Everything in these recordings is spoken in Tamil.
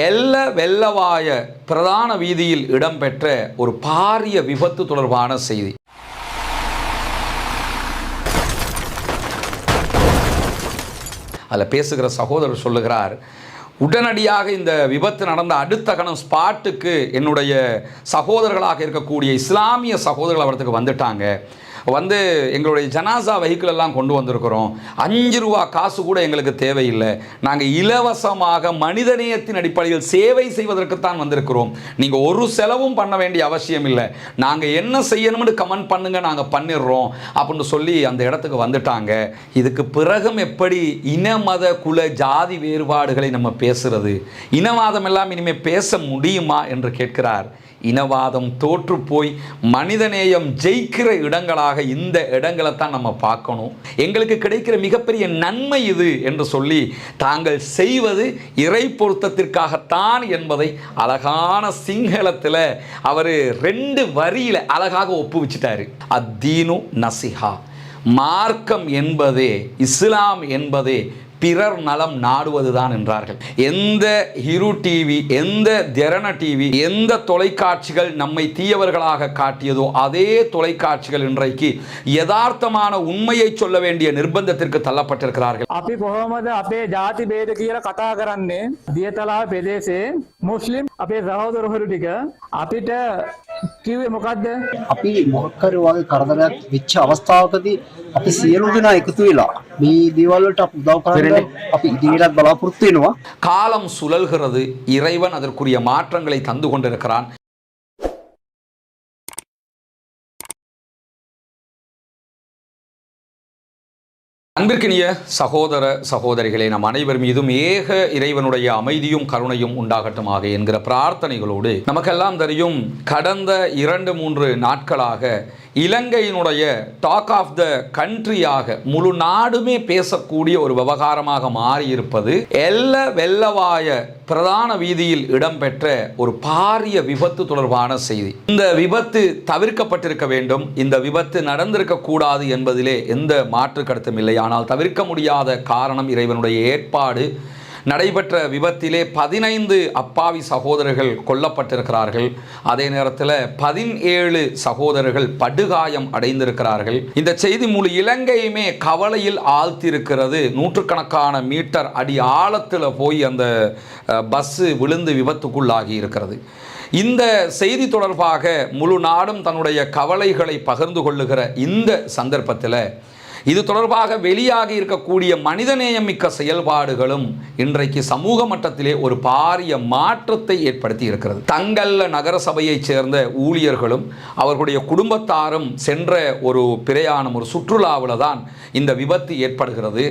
எல்ல வெள்ளவாய பிரதான வீதியில் இடம்பெற்ற ஒரு பாரிய விபத்து தொடர்பான செய்தி. அதில் பேசுகிற சகோதரர் சொல்லுகிறார் உடனடியாக இந்த விபத்து நடந்த அடுத்த கணம் ஸ்பாட்டுக்கு என்னுடைய சகோதரர்களாக இருக்கக்கூடிய இஸ்லாமிய சகோதரர்கள் அவரத்துக்கு வந்துட்டாங்க. வந்து எங்களுடைய ஜனாசா வெஹிக்கிள் எல்லாம் கொண்டு வந்திருக்கிறோம். அஞ்சு ரூபா காசு கூட எங்களுக்கு தேவையில்லை. நாங்கள் இலவசமாக மனிதநேயத்தின் அடிப்படையில் சேவை செய்வதற்குத்தான் வந்திருக்கிறோம். நீங்கள் ஒரு செலவும் பண்ண வேண்டிய அவசியம் இல்லை. நாங்கள் என்ன செய்யணும்னு கமெண்ட் பண்ணுங்க நாங்கள் பண்ணிடுறோம். அப்படின்னு சொல்லி அந்த இடத்துக்கு வந்துட்டாங்க. இதுக்கு பிறகும் எப்படி இன மத குல ஜாதி வேறுபாடுகளை நம்ம பேசுறது? இனவாதம் எல்லாம் இனிமேல் பேச முடியுமா என்று கேட்கிறார். இனவாதம் தோற்று போய் மனிதநேயம் ஜெயிக்கிற இடங்களாக இந்த இடங்களை தான் நம்ம பார்க்கணும். எங்களுக்கு கிடைக்கிற மிகப்பெரிய நன்மை இது என்று சொல்லி தாங்கள் செய்வது இறை பொருத்தத்திற்காகத்தான் என்பதை அழகான சிங்களத்தில் அவர் ரெண்டு வரியில் அழகாக ஒப்புவிச்சிட்டாரு. அத்தீனு நசிஹா. மார்க்கம் என்பதே இஸ்லாம் என்பதே பிறர் நலம் நாடுவதுதான் என்றார்கள் எந்த ஹிரு டிவி எந்த திரண டிவி எந்த தொலைக்காட்சிகள் நம்மை தீயவர்களாக காட்டியதோ அதே தொலைக்காட்சிகள் இன்றைக்கு யதார்த்தமான உண்மையை சொல்ல வேண்டிய நிர்பந்தத்திற்கு தள்ளப்பட்டிருக்கிறார்கள் අපි කොහොමද අපේ ජාති බේද කියලා කතා කරන්නේ දියතලාව පෙදේසේ මුස්ලිම් අපේ සහෝදරහරු ටික අපිට කිව්වේ මොකක්ද අපි මොකක්කර වගේ කරදරයක් වෙච්ච අවස්ථාවකදී අපි සියලු දෙනා එකතු වෙලා මේ දේවල් වලට අපි උදව් කරන්න අපි ඉදිරියටත් බලාපොරොත්තු වෙනවා காலம் சுழல்கிறது இறைவன் அதற்குரிய மாற்றங்களை தந்து கொண்டிருக்கிறான் அன்பிற்கினிய சகோதர சகோதரிகளே நம் அனைவர் மீதும் ஏக இறைவனுடைய அமைதியும் கருணையும் உண்டாகட்டுமாக என்கிற பிரார்த்தனைகளோடு நமக்கெல்லாம் தெரியும் கடந்த இரண்டு மூன்று நாட்களாக இலங்கையினுடைய டாக் ஆஃப் த கண்ட்ரியாக முழு நாடுமே பேசக்கூடிய ஒரு விவகாரமாக மாறியிருப்பது எல்ல வெள்ளவாய பிரதான வீதியில் இடம்பெற்ற ஒரு பாரிய விபத்து தொடர்பான செய்தி. இந்த விபத்து தவிர்க்கப்பட்டிருக்க வேண்டும். இந்த விபத்து நடந்திருக்க கூடாது என்பதிலே எந்த மாற்று கருத்தும் இல்லை. ஆனால் தவிர்க்க முடியாத காரணம் இறைவனுடைய ஏற்பாடு நடைபெற்ற விபத்திலே பதினைந்து அப்பாவி சகோதரர்கள் கொல்லப்பட்டிருக்கிறார்கள். அதே நேரத்தில் பதினேழு சகோதரர்கள் படுகாயம் அடைந்திருக்கிறார்கள். இந்த செய்தி முழு இலங்கையுமே கவலையில் ஆழ்த்தியிருக்கிறது. நூற்றுக்கணக்கான மீட்டர் அடி ஆழத்தில் போய் அந்த பஸ்ஸு விழுந்து விபத்துக்குள்ளாகி இருக்கிறது. இந்த செய்தி தொடர்பாக முழு நாடும் தன்னுடைய கவலைகளை பகிர்ந்து கொள்ளுகிற இந்த சந்தர்ப்பத்தில் இது தொடர்பாக வெளியாகி இருக்கக்கூடிய மனிதநேயமிக்க செயல்பாடுகளும் இன்றைக்கு சமூக மட்டத்திலே ஒரு பாரிய மாற்றத்தை ஏற்படுத்தி இருக்கிறது. தங்கல்ல நகர சபையைச் சேர்ந்த ஊழியர்களும் அவர்களுடைய குடும்பத்தாரும் சென்ற ஒரு பிரயாணம் ஒரு சுற்றுலாவில் தான் இந்த விபத்து ஏற்படுகிறது.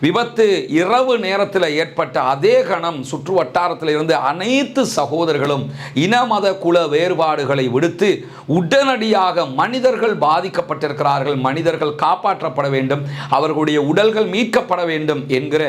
விபத்து இரவு நேரத்தில் ஏற்பட்ட அதே கணம் சுற்று வட்டாரத்தில் இருந்து அனைத்து சகோதரர்களும் இன மத குல வேறுபாடுகளை விடுத்து உடனடியாக மனிதர்கள் பாதிக்கப்பட்டிருக்கிறார்கள் மனிதர்கள் காப்பாற்றப்பட வேண்டும் அவர்களுடைய உடல்கள் மீட்கப்பட வேண்டும் என்கிற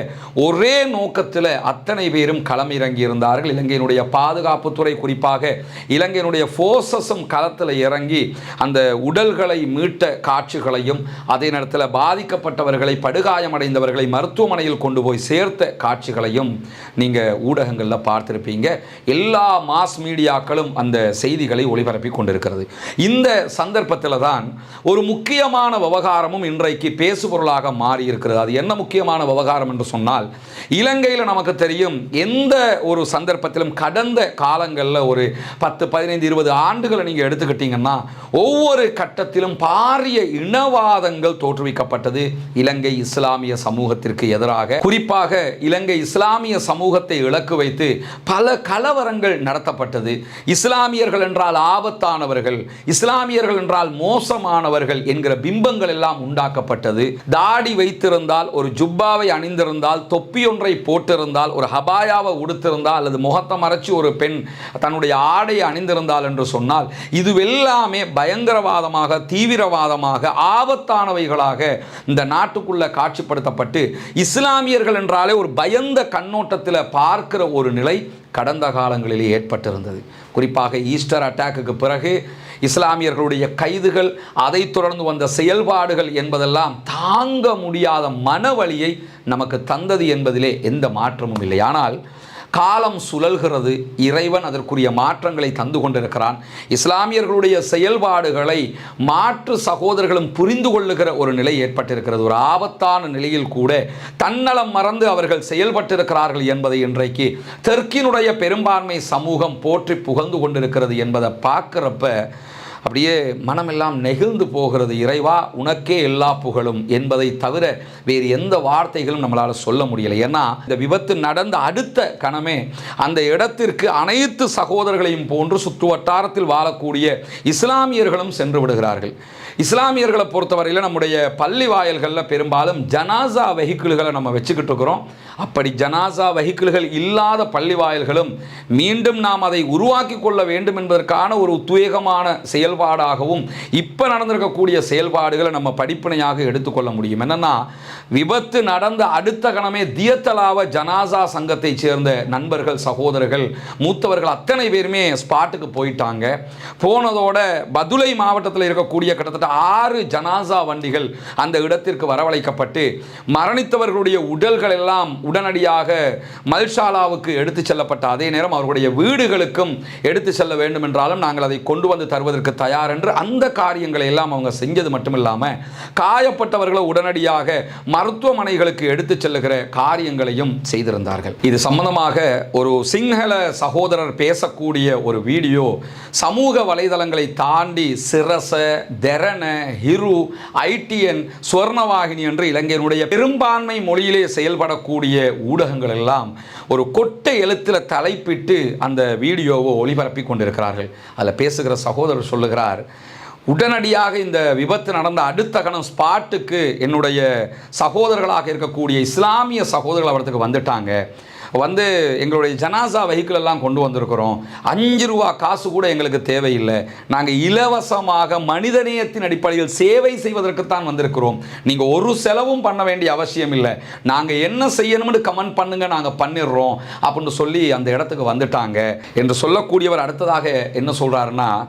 ஒரே நோக்கத்தில் அத்தனை பேரும் களமிறங்கி இருந்தார்கள் இலங்கையினுடைய பாதுகாப்புத்துறை குறிப்பாக இலங்கையினுடைய ஃபோர்ஸஸும் களத்தில் இறங்கி அந்த உடல்களை மீட்ட காட்சிகளையும் அதே நேரத்தில் பாதிக்கப்பட்டவர்களை படுகாயமடைந்தவர்களை மருத்துவமனையில் கொண்டு போய் சேர்த்த காட்சிகளையும் நீங்கள் ஊடகங்களில் பார்த்துருப்பீங்க. எல்லா மாஸ் மீடியாக்களும் அந்த செய்திகளை ஒளிபரப்பி கொண்டிருக்கிறது. இந்த சந்தர்ப்பத்தில் தான் ஒரு முக்கியமான விவகாரமும் இன்றைக்கு பேசுபொருளாக மாறியிருக்கிறது. அது என்ன முக்கியமான விவகாரம் என்று சொன்னால் இலங்கையில் நமக்கு தெரியும் எந்த ஒரு சந்தர்ப்பத்திலும் கடந்த காலங்களில் ஒரு பத்து பதினைந்து இருபது ஆண்டுகளை நீங்கள் எடுத்துக்கிட்டீங்கன்னா ஒவ்வொரு கட்டத்திலும் பாரிய இனவாதங்கள் தோற்றுவிக்கப்பட்டது இலங்கை இஸ்லாமிய சமூகத்திற்கு எதிராக. குறிப்பாக இலங்கை இஸ்லாமிய சமூகத்தை இலக்கு வைத்து பல கலவரங்கள் நடத்தப்பட்டது. இஸ்லாமியர்கள் என்றால் ஆபத்தானவர்கள் இஸ்லாமியர்கள் என்றால் மோசமானவர்கள் என்கிற பிம்பங்கள் எல்லாம் உண்டாக்கப்பட்டது. தாடி வைத்திருந்தால் ஒரு ஜுப்பாவை அணிந்திருந்தால் தொப்பி ஒன்றை போட்டிருந்தால் ஒரு ஹபாயாவை உடுத்திருந்தால் அல்லது முகத்தை மறைச்சு ஒரு பெண் தன்னுடைய ஆடையை அணிந்திருந்தால் என்று சொன்னால் இதுவெல்லாமே பயங்கரவாதமாக தீவிரவாதமாக ஆபத்தானவைகளாக இந்த நாட்டுக்குள்ளே காட்சிப்படுத்தப்பட்டு இஸ்லாமியர்கள் என்றாலே ஒரு பயந்த கண்ணோட்டத்தில் பார்க்கிற ஒரு நிலை கடந்த காலங்களிலே ஏற்பட்டிருந்தது. குறிப்பாக ஈஸ்டர் அட்டாக்குக்கு பிறகு இஸ்லாமியர்களுடைய கைதுகள் அதைத் தொடர்ந்து வந்த செயல்பாடுகள் என்பதெல்லாம் தாங்க முடியாத மனவழியை நமக்கு தந்தது என்பதிலே எந்த மாற்றமும் இல்லை. ஆனால் காலம் சுழல்கிறது. இறைவன் அதற்குரிய மாற்றங்களை தந்து கொண்டிருக்கிறான். இஸ்லாமியர்களுடைய செயல்பாடுகளை மாற்று சகோதரர்களும் புரிந்து கொள்ளுகிற ஒரு நிலை ஏற்பட்டிருக்கிறது. ஒரு ஆபத்தான நிலையில் கூட தன்னலம் மறந்து அவர்கள் செயல்பட்டிருக்கிறார்கள் என்பதை இன்றைக்கு தெற்கினுடைய பெரும்பான்மை சமூகம் போற்றி புகழ்ந்து கொண்டிருக்கிறது என்பதை பார்க்குறப்ப அப்படியே மனமெல்லாம் நெகிழ்ந்து போகிறது இறைவா உனக்கே எல்லா புகழும் என்பதை தவிர வேறு எந்த வார்த்தைகளும் நம்மளால் சொல்ல முடியலை. ஏன்னா இந்த விபத்து நடந்த அடுத்த கணமே அந்த இடத்திற்கு அனைத்து சகோதரர்களையும் போன்று சுற்று வட்டாரத்தில் வாழக்கூடிய இஸ்லாமியர்களும் சென்று விடுகிறார்கள். இஸ்லாமியர்களை பொறுத்தவரையில் நம்முடைய பள்ளி வாயல்களில் பெரும்பாலும் ஜனாசா வெஹிக்கிள்களை நம்ம வச்சுக்கிட்டு இருக்கிறோம். அப்படி ஜனாசா வெஹிக்கிள்கள் இல்லாத பள்ளிவாயல்களும் மீண்டும் நாம் அதை உருவாக்கி கொள்ள வேண்டும் என்பதற்கான ஒரு உத்வேகமான செயல்பாடாகவும் இப்போ நடந்திருக்கக்கூடிய செயல்பாடுகளை நம்ம படிப்பினையாக எடுத்துக்கொள்ள முடியும். என்னென்னா விபத்து நடந்த அடுத்த கணமே தியத்தலாவ ஜனாசா சங்கத்தைச் சேர்ந்த நண்பர்கள் சகோதரர்கள் மூத்தவர்கள் அத்தனை பேருமே ஸ்பாட்டுக்கு போயிட்டாங்க. போனதோட பதுளை மாவட்டத்தில் இருக்கக்கூடிய கிட்டத்தட்ட ஆறு ஜனாசா வண்டிகள் அந்த இடத்திற்கு வரவழைக்கப்பட்டு மரணித்தவர்களுடைய உடல்கள் எல்லாம் உடனடியாக மல்ஷாலாவுக்கு எடுத்து செல்லப்பட்ட அதே நேரம் அவர்களுடைய வீடுகளுக்கும் எடுத்து செல்ல வேண்டும் என்றாலும் நாங்கள் அதை கொண்டு வந்து தருவதற்கு தயார் என்று அந்த காரியங்களை எல்லாம் அவங்க செஞ்சது மட்டுமில்லாமல் காயப்பட்டவர்களை உடனடியாக மருத்துவமனைகளுக்கு எடுத்து செல்லுகிற காரியங்களையும் செய்திருந்தார்கள். இது சம்பந்தமாக ஒரு சிங்கள சகோதரர் பேசக்கூடிய ஒரு வீடியோ. சமூக வலைதளங்களை தாண்டி சிரச தெரண ஹிரு ஐடிஎன் சுவர்ணவாகினி என்று இலங்கையினுடைய பெரும்பான்மை மொழியிலே செயல்படக்கூடிய ஊடகங்கள் எல்லாம் ஒரு கொட்டை எழுத்தில் தலைப்பிட்டு அந்த வீடியோவை ஒளிபரப்பி கொண்டிருக்கிறார்கள். அதில் பேசுகிற சகோதரர் சொல்லுகிறார் உடனடியாக இந்த விபத்து நடந்த அடுத்த கணம் ஸ்பாட்டுக்கு என்னுடைய சகோதரர்களாக இருக்கக்கூடிய இஸ்லாமிய சகோதரர்கள் அவரத்துக்கு வந்துட்டாங்க. வந்து எங்களுடைய ஜனாசா வெஹிக்கிள் எல்லாம் கொண்டு வந்திருக்கிறோம். அஞ்சு ரூபா காசு கூட எங்களுக்கு தேவையில்லை. நாங்கள் இலவசமாக மனிதநேயத்தின் அடிப்படையில் சேவை செய்வதற்குத்தான் வந்திருக்கிறோம். நீங்கள் ஒரு செலவும் பண்ண வேண்டிய அவசியம் இல்லை. நாங்கள் என்ன செய்யணும்னு கமெண்ட் பண்ணுங்க நாங்கள் பண்ணிடுறோம். அப்படின்னு சொல்லி அந்த இடத்துக்கு வந்துட்டாங்க. என்று சொல்லக்கூடியவர் அடுத்ததாக என்ன சொல்கிறாருன்னா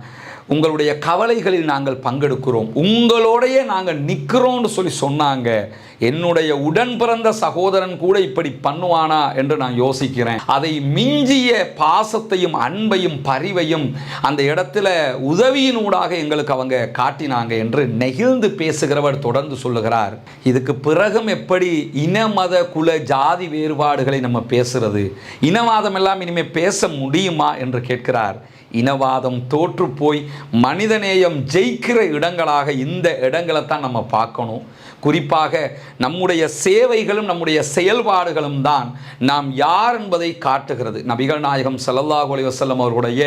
உங்களுடைய கவலைகளில் நாங்கள் பங்கெடுக்கிறோம். உங்களோடையே நாங்கள் நிற்கிறோம்னு சொல்லி சொன்னாங்க. என்னுடைய உடன் பிறந்த சகோதரன் கூட இப்படி பண்ணுவானா என்று நான் யோசிக்கிறேன். அதை மிஞ்சிய பாசத்தையும் அன்பையும் பரிவையும் அந்த இடத்துல உதவியினூடாக எங்களுக்கு அவங்க காட்டினாங்க என்று நெகிழ்ந்து பேசுகிறவர் தொடர்ந்து சொல்லுகிறார். இதுக்கு பிறகும் எப்படி இன மத குல ஜாதி வேறுபாடுகளை நம்ம பேசுறது? இனவாதம் எல்லாம் இனிமேல் பேச முடியுமா? என்று கேட்கிறார். இனவாதம் தோற்று போய் மனிதநேயம் ஜெயிக்கிற இடங்களாக இந்த இடங்களை தான் நம்ம பார்க்கணும். குறிப்பாக நம்முடைய சேவைகளும் நம்முடைய செயல்பாடுகளும் தான் நாம் யார் என்பதை காட்டுகிறது. நபிகள் நாயகம் ஸல்லல்லாஹு அலைஹி அவர்களுடைய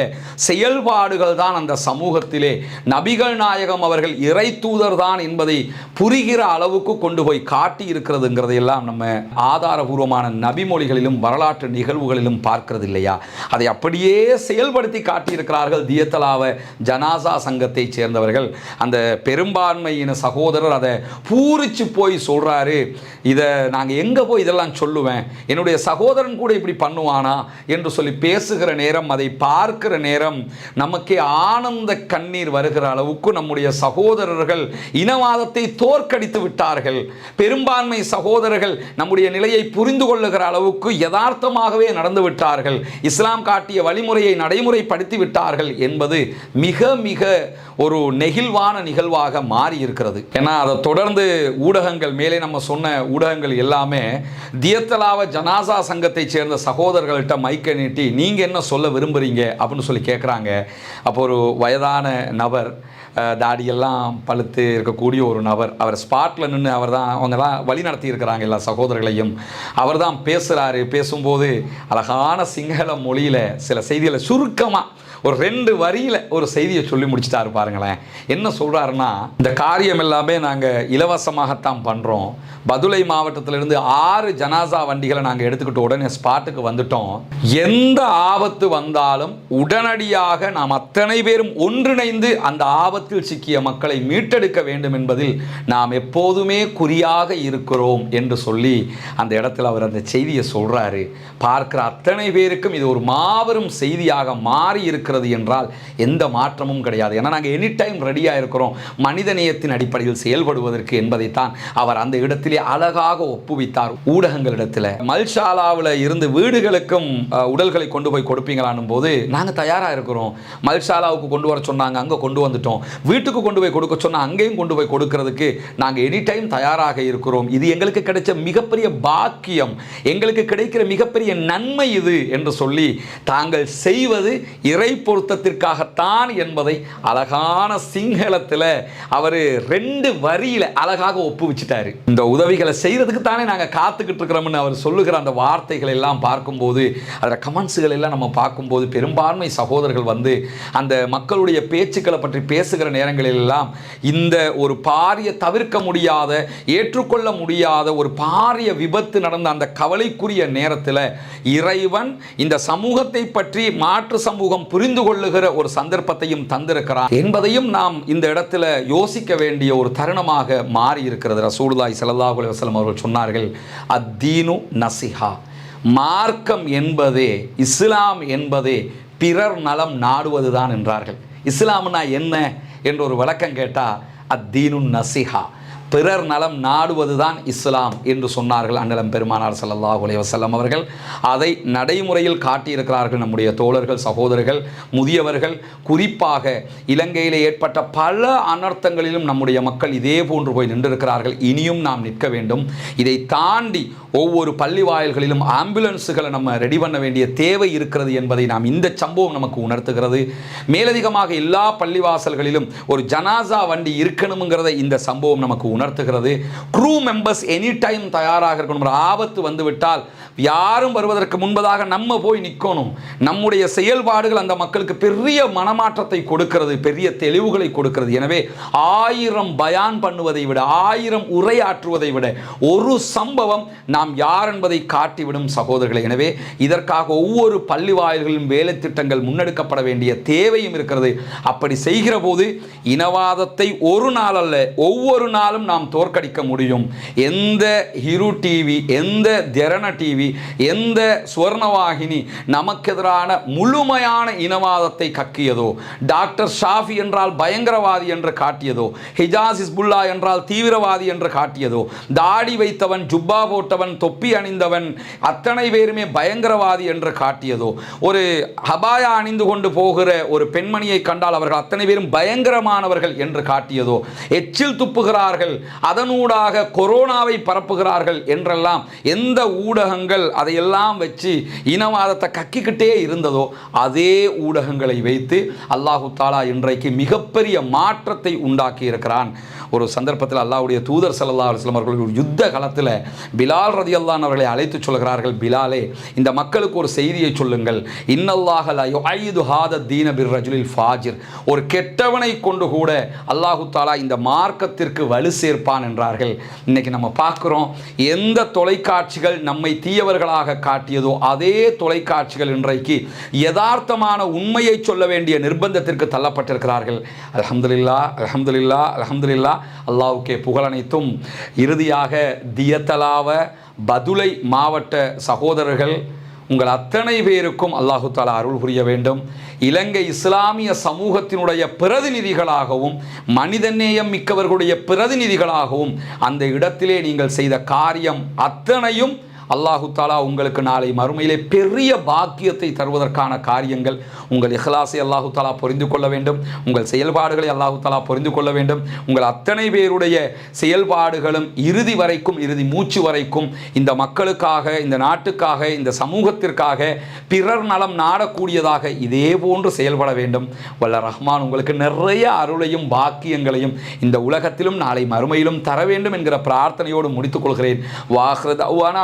செயல்பாடுகள் தான் அந்த சமூகத்திலே. நபிகள் நாயகம் அவர்கள் இறை தூதர் தான் என்பதை புரிகிற அளவுக்கு கொண்டு போய் காட்டி இருக்கிறதுங்கிறதையெல்லாம் நம்ம ஆதாரபூர்வமான நபிமொழிகளிலும் வரலாற்று நிகழ்வுகளிலும் பார்க்கிறது இல்லையா அதை அப்படியே செயல்படுத்தி காட்டியிருக்கிறார்கள் தியத்தலாவ ஜனாசா சங்கத்தை சேர்ந்தவர்கள் அந்த பெரும்பான்மையின சகோதரர் அதை பூரிச்சு போய் சொல்றாரு. இதை நாங்கள் எங்கே போய் இதெல்லாம் சொல்லுவேன்? என்னுடைய சகோதரன் கூட இப்படி பண்ணுவானா? என்று சொல்லி பேசுகிற நேரம் அதை பார்க்கிற நேரம் நமக்கே ஆனந்த கண்ணீர் வருகிற அளவுக்கு நம்முடைய சகோதரர்கள் இனவாதத்தை தோற்கடித்து விட்டார்கள். பெரும்பான்மை சகோதரர்கள் நம்முடைய நிலையை புரிந்து கொள்ளுகிற அளவுக்கு யதார்த்தமாகவே நடந்து விட்டார்கள். இஸ்லாம் காட்டிய வழிமுறையை நடைமுறைப்படுத்தி விட்டார்கள் என்பது மிக மிக ஒரு நெகிழ்வான நிகழ்வாக மாறி இருக்கிறது ஏன்னா அதை தொடர்ந்து ஊடகங்கள் மேலே நம்ம சொன்ன ஊடகங்கள் எல்லாமே தியத்தலாவ ஜனாசா சங்கத்தைச் சேர்ந்த சகோதரர்கள்ட்ட மைக்கை நீட்டி நீங்கள் என்ன சொல்ல விரும்புகிறீங்க அப்படின்னு சொல்லி கேட்குறாங்க. அப்போ ஒரு வயதான நபர் தாடியெல்லாம் பழுத்து இருக்கக்கூடிய ஒரு நபர் அவர் ஸ்பாட்டில் நின்று அவர் தான் அவங்க தான் வழி நடத்தி இருக்கிறாங்க எல்லா சகோதரர்களையும். அவர் தான் பேசுகிறாரு பேசும்போது அழகான சிங்கள மொழியில் சில செய்திகளை சுருக்கமாக ஒரு ரெண்டு வரியில் ஒரு செய்தியை சொல்லி முடிச்சுட்டாரு பாருங்களேன். என்ன சொல்கிறாருன்னா இந்த காரியம் எல்லாமே நாங்கள் இலவசமாகத்தான் பண்ணுறோம் பதுளை மாவட்டத்திலிருந்து ஆறு ஜனாசா வண்டிகளை நாங்கள் எடுத்துக்கிட்டு உடனே ஸ்பாட்டுக்கு வந்துட்டோம். எந்த ஆபத்து வந்தாலும் உடனடியாக நாம் அத்தனை பேரும் ஒன்றிணைந்து அந்த ஆபத்தில் சிக்கிய மக்களை மீட்டெடுக்க வேண்டும் என்பதில் நாம் எப்போதுமே குறியாக இருக்கிறோம் என்று சொல்லி அந்த இடத்துல அவர் அந்த செய்தியை சொல்கிறாரு பார்க்கிற அத்தனை பேருக்கும் இது ஒரு மாபெரும் செய்தியாக மாறி இருக்கிறது என்றால் எந்த மாற்றமும் கிடையாது. ஏன்னா நாங்கள் எனி டைம் ரெடியாக இருக்கிறோம். மனிதநேயத்தின் அடிப்படையில் செயல்படுவதற்கு என்பதைத்தான் அவர் அந்த இடத்திலே அழகாக ஒப்புவித்தார். ஊடகங்களிடத்தில். மல்ஷாலாவில் இருந்து வீடுகளுக்கும் உடல்களை கொண்டு போய் கொடுப்பீங்களானும் போது நாங்கள் தயாராக இருக்கிறோம். மல்ஷாலாவுக்கு கொண்டு வர சொன்னாங்க அங்கே கொண்டு வந்துட்டோம். வீட்டுக்கு கொண்டு போய் கொடுக்க சொன்னால் அங்கேயும் கொண்டு போய் கொடுக்கறதுக்கு நாங்கள் எனி டைம் தயாராக இருக்கிறோம். இது எங்களுக்கு கிடைச்ச மிகப்பெரிய பாக்கியம். எங்களுக்கு கிடைக்கிற மிகப்பெரிய நன்மை இது என்று சொல்லி தாங்கள் செய்வது இறை பொருத்தத்திற்காகத்தான் என்பதை அழகான சிங்களத்தில் அவர் ரெண்டு வரியில அழகாக ஒப்புவிச்சிட்டாரு. இந்த உதவிகளை செய்யறதுக்கு தானே நாங்கள் காத்துக்கிட்டு இருக்கிறோம்னு அவர் சொல்லுகிற அந்த வார்த்தைகள் எல்லாம் பார்க்கும்போது அதில் கமெண்ட்ஸுகள் எல்லாம் நம்ம பார்க்கும்போது பெரும்பான்மை சகோதரர்கள் வந்து அந்த மக்களுடைய பேச்சுக்களை பற்றி பேசுகிற நேரங்களில் எல்லாம் இந்த ஒரு பாரிய தவிர்க்க முடியாத ஏற்றுக்கொள்ள முடியாத ஒரு பாரிய விபத்து நடந்த அந்த கவலைக்குரிய நேரத்தில் இறைவன் இந்த சமூகத்தை பற்றி மாற்று சமூகம் புரிந்து கொள்ளுகிற ஒரு சந்தர்ப்பத்தையும் தந்திருக்கிறார் என்பதையும் நாம் இந்த இடத்துல யோசிக்க வேண்டிய ஒரு தருணமாக மாறி இருக்கிறது ரசூலுதாய் ஸல்லல்லாஹு அலைஹி அவர்கள் சொன்னார்கள் அத்தீனு நசிஹா மார்க்கம் என்பதே இஸ்லாம் என்பதே பிறர் நலம் நாடுவதுதான் என்றார்கள். இஸ்லாம்னா என்ன? என்ற ஒரு விளக்கம் கேட்டால் அத்தீனு நசிஹா பிறர் நலம் நாடுவதுதான் இஸ்லாம் என்று சொன்னார்கள் அண்ணலம் பெருமானார் ஸல்லல்லாஹு அலைஹி அவர்கள். அதை நடைமுறையில் காட்டியிருக்கிறார்கள் நம்முடைய தோழர்கள் சகோதரர்கள் முதியவர்கள். குறிப்பாக இலங்கையில் ஏற்பட்ட பல அனர்த்தங்களிலும் நம்முடைய மக்கள் இதே போன்று போய் நின்றிருக்கிறார்கள். இனியும் நாம் நிற்க வேண்டும். இதை தாண்டி ஒவ்வொரு பள்ளி வாயில்களிலும் ஆம்புலன்ஸுகளை நம்ம ரெடி பண்ண வேண்டிய தேவை இருக்கிறது என்பதை நாம் இந்த சம்பவம் நமக்கு உணர்த்துகிறது. மேலதிகமாக எல்லா பள்ளிவாசல்களிலும் ஒரு ஜனாசா வண்டி இருக்கணுங்கிறத இந்த சம்பவம் நமக்கு உணர்த்துகிறது. க்ரூ மெம்பர்ஸ் எனி டைம் தயாராக இருக்கணும். ஒரு ஆபத்து வந்துவிட்டால் யாரும் வருவதற்கு முன்பதாக நம்ம போய் நிற்கணும் நம்முடைய செயல்பாடுகள் அந்த மக்களுக்கு பெரிய மனமாற்றத்தை கொடுக்கிறது பெரிய தெளிவுகளை கொடுக்கிறது. எனவே ஆயிரம் பயான் பண்ணுவதை விட ஆயிரம் உரையாற்றுவதை விட ஒரு சம்பவம் நாம் யார் என்பதை காட்டிவிடும் சகோதரர்களே. எனவே இதற்காக ஒவ்வொரு பள்ளி வாயில்களிலும் வேலை திட்டங்கள் முன்னெடுக்கப்பட வேண்டிய தேவையும் இருக்கிறது. அப்படி செய்கிற போது இனவாதத்தை ஒரு நாள் அல்ல ஒவ்வொரு நாளும் நாம் தோற்கடிக்க முடியும். எந்த ஹிரு டிவி எந்த தரண டிவி எந்த சுவர்ணவாகினி நமக்கு எதிரான முழுமையான இனவாதத்தை கக்கியதோ டாக்டர் ஷாஃபி என்றால் பயங்கரவாதி என்று காட்டியதோ ஹிஜாஸ் இஸ்புல்லா என்றால் தீவிரவாதி என்று காட்டியதோ தாடி வைத்தவன் ஜுப்பா போட்டவன் தொப்பி அணிந்தவன் அத்தனை பேருமே பயங்கரவாதி என்று காட்டியதோ ஒரு ஹபாயா அணிந்து கொண்டு போகிற ஒரு பெண்மணியை கண்டால் அவர்கள் அத்தனை பேரும் பயங்கரமானவர்கள் என்று காட்டியதோ எச்சில் துப்புகிறார்கள் அதனூடாக கொரோனாவை பரப்புகிறார்கள் என்றெல்லாம் எந்த ஊடகங்கள் அதையெல்லாம் வச்சு இனவாதத்தை கக்கிக்கிட்டே இருந்ததோ அதே ஊடகங்களை வைத்து அல்லாஹு தாலா இன்றைக்கு மிகப்பெரிய மாற்றத்தை உண்டாக்கி இருக்கிறான். ஒரு சந்தர்ப்பத்தில் அல்லாவுடைய தூதர் சல்லா அலுவலம் அவர்கள் ஒரு யுத்த காலத்தில் பிலால் ரதியல்லான் அவர்களை அழைத்து சொல்கிறார்கள் பிலாலே இந்த மக்களுக்கு ஒரு செய்தியை சொல்லுங்கள். இன்னல்லாக லா ஹாத தீன பிர் ரஜுலில் ஃபாஜிர். ஒரு கெட்டவனை கொண்டு கூட அல்லாஹு தாலா இந்த மார்க்கத்திற்கு வலு சேர்ப்பான் என்றார்கள். இன்னைக்கு நம்ம பார்க்குறோம் எந்த தொலைக்காட்சிகள் நம்மை தீயவர்களாக காட்டியதோ அதே தொலைக்காட்சிகள் இன்றைக்கு யதார்த்தமான உண்மையை சொல்ல வேண்டிய நிர்பந்தத்திற்கு தள்ளப்பட்டிருக்கிறார்கள். அலமதுல்லா அலமதுல்லா அலமதுல்லா அல்லாவுக்கே புகழனைத்தும் இறுதியாக தியத்தலாவ பதுளை மாவட்ட சகோதரர்கள் உங்கள் அத்தனை பேருக்கும் அல்லாஹு தாலா அருள் புரிய வேண்டும். இலங்கை இஸ்லாமிய சமூகத்தினுடைய பிரதிநிதிகளாகவும் மனிதநேயம் மிக்கவர்களுடைய பிரதிநிதிகளாகவும் அந்த இடத்திலே நீங்கள் செய்த காரியம் அத்தனையும் அல்லாஹு தாலா உங்களுக்கு நாளை மறுமையிலே பெரிய பாக்கியத்தை தருவதற்கான காரியங்கள் உங்கள் இஹ்லாசை அல்லாஹு தாலா புரிந்து கொள்ள வேண்டும் உங்கள் செயல்பாடுகளை அல்லாஹு தாலா புரிந்து கொள்ள வேண்டும் உங்கள் அத்தனை பேருடைய செயல்பாடுகளும் இறுதி வரைக்கும் இறுதி மூச்சு வரைக்கும் இந்த மக்களுக்காக இந்த நாட்டுக்காக இந்த சமூகத்திற்காக பிறர் நலம் நாடக்கூடியதாக இதே போன்று செயல்பட வேண்டும். வல்ல ரஹ்மான் உங்களுக்கு நிறைய அருளையும் பாக்கியங்களையும் இந்த உலகத்திலும் நாளை மறுமையிலும் தர வேண்டும் என்கிற பிரார்த்தனையோடு முடித்துக் கொள்கிறேன். வாஹ்ரத் அவ்வானா